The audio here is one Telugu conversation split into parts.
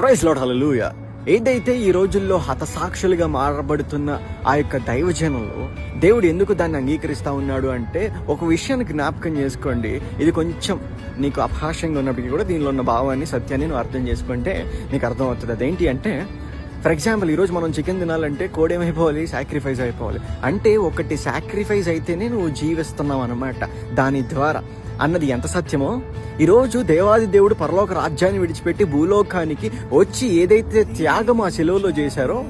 ప్రైజ్ లోడ్ హలలుయ ఏదైతే ఈ రోజుల్లో హతసాక్షులుగా మారబడుతున్న ఆ యొక్క దైవజనంలో దేవుడు ఎందుకు దాన్ని అంగీకరిస్తా ఉన్నాడు అంటే ఒక విషయాన్ని జ్ఞాపకం చేసుకోండి. ఇది కొంచెం నీకు అభాషంగా ఉన్నప్పటికీ కూడా దీనిలో ఉన్న భావాన్ని సత్యాన్ని నువ్వు అర్థం చేసుకుంటే నీకు అర్థం అవుతుంది అదేంటి అంటే ఫర్ ఎగ్జాంపుల్ ఈరోజు మనం చికెన్ తినాలంటే కోడేమైపోవాలి? సాక్రిఫైస్ అయిపోవాలి. అంటే ఒకటి సాక్రిఫైస్ అయితేనే నువ్వు జీవిస్తున్నావు అనమాట దాని ద్వారా. అన్నది ఎంత సత్యమో? ఈరోజు దేవాది దేవుడు పరలోక రాజ్యాన్ని విడిచిపెట్టి భూలోకానికి వచ్చి ఏదైతే త్యాగం ఆ సెలవులో చేశారో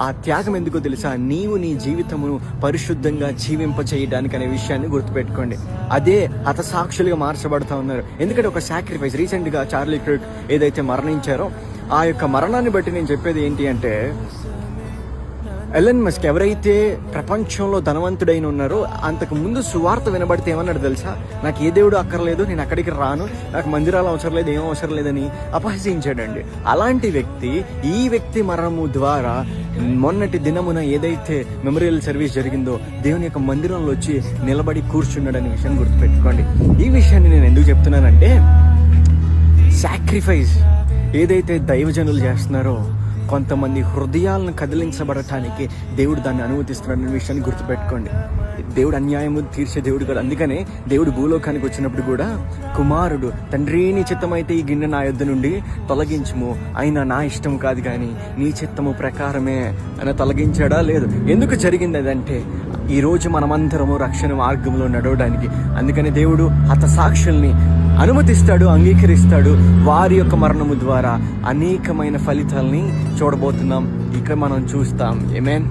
ఆ త్యాగం ఎందుకో తెలుసా? నీవు నీ జీవితమును పరిశుద్ధంగా జీవింపచేయడానికి అనే విషయాన్ని గుర్తుపెట్టుకోండి. అదే హతసాక్షులుగా మార్చబడతా ఉన్నారు. ఎందుకంటే ఒక సాక్రిఫైస్ రీసెంట్గా చార్లీ క్రిక్ ఏదైతే మరణించారో ఆ యొక్క మరణాన్ని బట్టి నేను చెప్పేది ఏంటి అంటే ఎలన్ మస్క్ ఎవరైతే ప్రపంచంలో ధనవంతుడైన ఉన్నారో అంతకు ముందు సువార్త వినబడితే ఏమన్నాడు తెలుసా? నాకు ఏ దేవుడు అక్కర్లేదు నేను అక్కడికి రాను నాకు మందిరాలు అవసరం లేదు ఏం అవసరం లేదని అపహసించాడండి. అలాంటి వ్యక్తి ఈ వ్యక్తి మరణము ద్వారా మొన్నటి దినమున ఏదైతే మెమోరియల్ సర్వీస్ జరిగిందో దేవుని యొక్క మందిరంలో వచ్చి నిలబడి కూర్చున్నాడనే విషయం గుర్తుపెట్టుకోండి. ఈ విషయాన్ని నేను ఎందుకు చెప్తున్నానంటే సాక్రిఫైస్ ఏదైతే దైవజనులు చేస్తున్నారో కొంతమంది హృదయాలను కదిలించబడటానికి దేవుడు దాన్ని అనుమతిస్తున్నాడనే విషయాన్ని గుర్తుపెట్టుకోండి. దేవుడు అన్యాయము తీర్చే దేవుడు కాదు. అందుకనే దేవుడు భూలోకానికి వచ్చినప్పుడు కూడా కుమారుడు తండ్రి నీ చిత్తమైతే ఈ గిన్నె నా యొద్ద నుండి తొలగించుము. అయినా నా ఇష్టం కాదు కానీ నీ చిత్తము ప్రకారమే అని తొలగించాడా? లేదు. ఎందుకు జరిగింది అదంటే ఈరోజు మనమందరము రక్షణ మార్గంలో నడవడానికి. అందుకని దేవుడు హతసాక్షుల్ని అనుమతిస్తాడు అంగీకరిస్తాడు వారి యొక్క మరణము ద్వారా అనేకమైన ఫలితాల్ని చూడబోతున్నాం. ఇక్కడ మనం చూస్తాం. ఏమేన్